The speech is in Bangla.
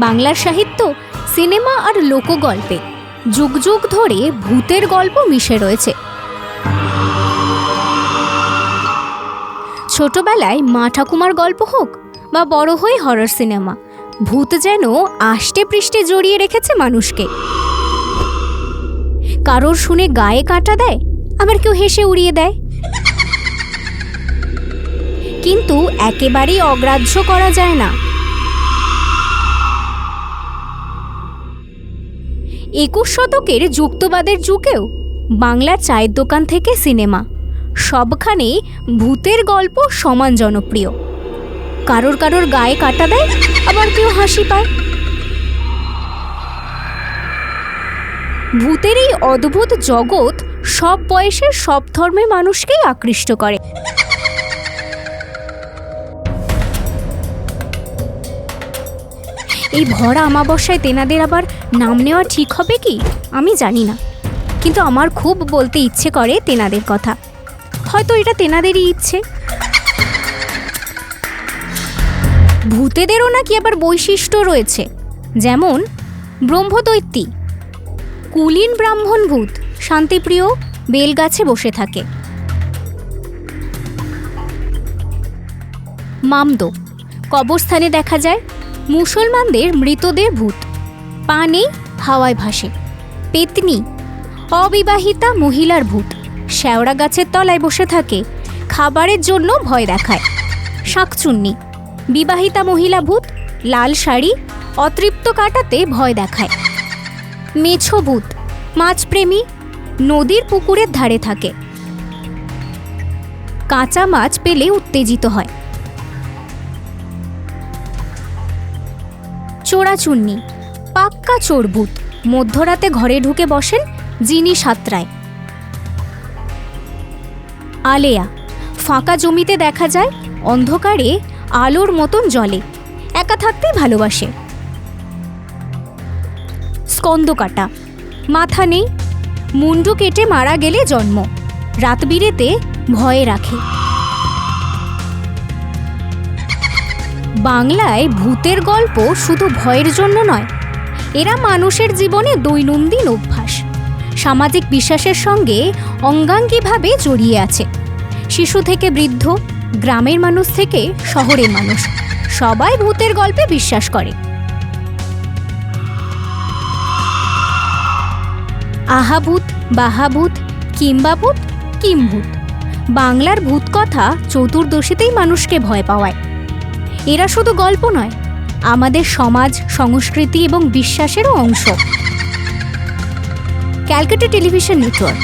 বাংলার সাহিত্য, সিনেমা আর লোকগল্পে যুগ যুগ ধরে ভূতের গল্প মিশে রয়েছে। ছোটবেলায় মা ঠাকুমার গল্প হোক বা বড় হয়ে হরর সিনেমা, ভূত যেন আষ্টে পৃষ্ঠে জড়িয়ে রেখেছে মানুষকে। কারোর শুনে গায়ে কাঁটা দেয়, আবার কেউ হেসে উড়িয়ে দেয়। কিন্তু একেবারেই অগ্রাহ্য করা যায় না। একুশ শতকের যুক্তবাদের যুগেও বাংলা চায়ের দোকান থেকে সিনেমা সবখানেই ভূতের গল্প সমান জনপ্রিয়। কারোর কারোর গায়ে কাটা দেয়, আবার কেউ হাসি পায়। ভূতের এই অদ্ভুত জগৎ সব বয়সের সব ধর্মের মানুষকেই আকৃষ্ট করে। এই ভরা আমাবস্যায় তেনাদের আবার নাম নেওয়া ঠিক হবে কি? আমি জানি না। কিন্তু আমার খুব বলতে ইচ্ছে করে তেনাদের কথা। হয়তো এটা তেনাদেরই ইচ্ছে। ভূতেদেরও নাকি আবার বৈশিষ্ট্য রয়েছে। যেমন ব্রহ্মদৈত্যী কুলীন ব্রাহ্মণ ভূত, শান্তিপ্রিয়, বেলগাছে বসে থাকে। মামদো। কবরস্থানে দেখা যায়, মুসলমানদের মৃতদের ভূত পা নেই হাওয়ায় ভাসে, পেতনি, অবিবাহিতা মহিলার ভূত, শ্যাওড়া গাছের তলায় বসে থাকে, খাবারের জন্য ভয় দেখায়, শাকচুন্নি, বিবাহিতা মহিলা ভূত, লাল শাড়ি, অতৃপ্ত কাটাতে ভয় দেখায়। মেছো ভূত, মাছপ্রেমী, নদীর পুকুরের ধারে থাকে। কাঁচা মাছ পেলে উত্তেজিত হয়। চোরাচুন্নি পাক্কা চোরভূত মধ্যরাতে ঘরে ঢুকে বসেন যিনি সাতরায়। আলেয়া। ফাঁকা জমিতে দেখা যায় অন্ধকারে আলোর মতন জলে। একা থাকতেই ভালোবাসে। স্কন্দকাটা। মাথা নেই। মুন্ডু কেটে মারা গেলে জন্ম। রাত বিরেতে ভয়ে রাখে। বাংলায় ভূতের গল্প শুধু ভয়ের জন্য নয়, এরা মানুষের জীবনে দৈনন্দিন অভ্যাস। সামাজিক বিশ্বাসের সঙ্গে অঙ্গাঙ্গিভাবে জড়িয়ে আছে। শিশু থেকে বৃদ্ধ, গ্রামের মানুষ থেকে শহরের মানুষ, সবাই ভূতের গল্পে বিশ্বাস করে। আহাভূত, বাহাভূত, কিম্বাভূত, কিমভূত। বাংলার ভূত কথা চতুর্দশীতেই মানুষকে ভয় পাওয়ায়। এরা শুধু গল্প নয় আমাদের সমাজ সংস্কৃতি এবং বিশ্বাসেরও অংশ। Calcutta television network.